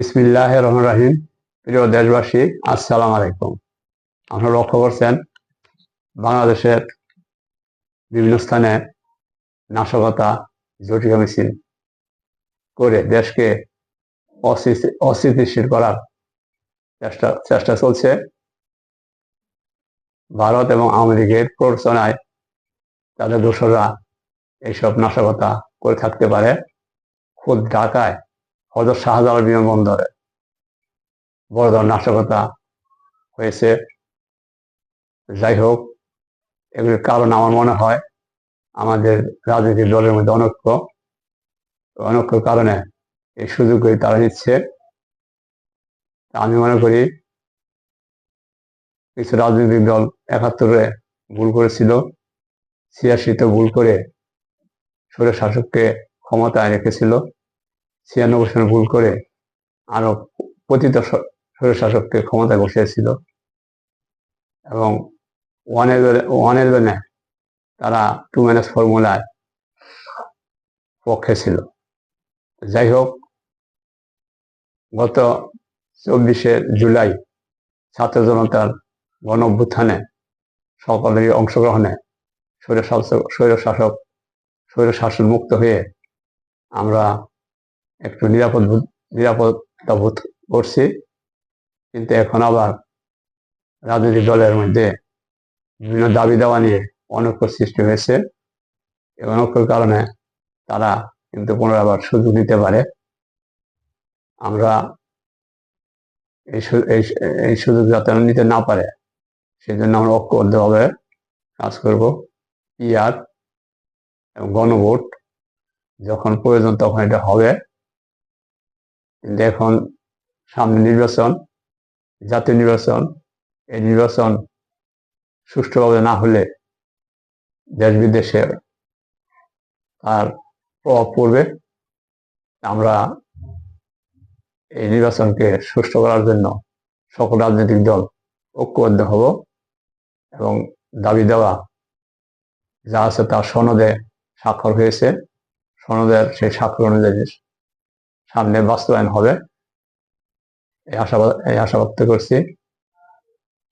ইসমিল্লাহ রহমান রাহিম প্রিয় দেশবাসী, আসসালাম আলাইকুম। আপনারা লক্ষ্য করছেন, বাংলাদেশের বিভিন্ন স্থানে নাশকতা, জটিল মিছিল করে দেশকে অস্থিতি- অস্থিতিশীল করার চেষ্টা চেষ্টা চলছে। ভারত এবং আওয়ামী লীগের তাদের দোসররা এইসব নাশকতা করে থাকতে পারে। খুব ঢাকায় হজরত শাহজালাল বিমানবন্দরে বড় ধরনের নাশকতা হয়েছে। যাই হোক এগুলির কারণ আমার মনে হয় আমাদের রাজনৈতিক দলের মধ্যে অনৈক্য। অনৈক্যর কারণে এই সুযোগগুলি তারা নিচ্ছে। আমি মনে করি কিছু রাজনৈতিক দল একাত্তরে ভুল করেছিল। ছিয়াশিতে ভুল করে স্বৈর শাসককে ক্ষমতায় রেখেছিল। ছিয়ানব্বই সনে ভুল করে আরও পতিত স- স্বৈর শাসককে ক্ষমতায় বসিয়েছিল। এবং ওয়ানের ওয়ানের জন্য তারা টু ম্যানেজ ফর্মুলায় পক্ষে ছিল। যাই হোক, গত চব্বিশে জুলাই ছাত্র জনতার গণ অভ্যুত্থানে সকলেরই অংশগ্রহণে স্বৈর শাসক স্বৈর শাসক স্বৈর শাসন মুক্ত হয়ে আমরা একটু নিরাপদ নিরাপত্তা বোধ করছি। কিন্তু এখন আবার রাজনৈতিক দলের মধ্যে বিভিন্ন দাবি দাওয়া নিয়ে অনৈক্য সৃষ্টি হয়েছে। এবং অনৈক্যর কারণে তারা কিন্তু পুনরায় আবার সুযোগ নিতে পারে। আমরা এই সুযোগ যাতে নিতে না পারে সেই জন্য আমরা ঐক্যবদ্ধভাবে কাজ করব। পিআর এবং গণভোট যখন প্রয়োজন তখন এটা হবে। এখন সামনে নির্বাচন, জাতীয় নির্বাচন, এই নির্বাচন সুষ্ঠুভাবে না হলে দেশ বিদেশে তার প্রভাব পড়বে। আমরা এই নির্বাচনকে সুষ্ঠু করার জন্য সকল রাজনৈতিক দল ঐক্যবদ্ধ হব এবং দাবি দেওয়া যা আছে তার সনদে স্বাক্ষর হয়েছে। সনদের সেই স্বাক্ষর অনুযায়ী সামনে বাস্তবায়ন হবে। এই আশাবাদ, এই আশা করছি।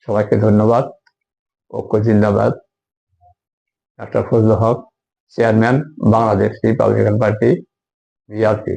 সবাইকে ধন্যবাদ। ঐক্য জিন্দাবাদ। Doctor Fazal Haque, chairman Bangladesh Republican party BRP.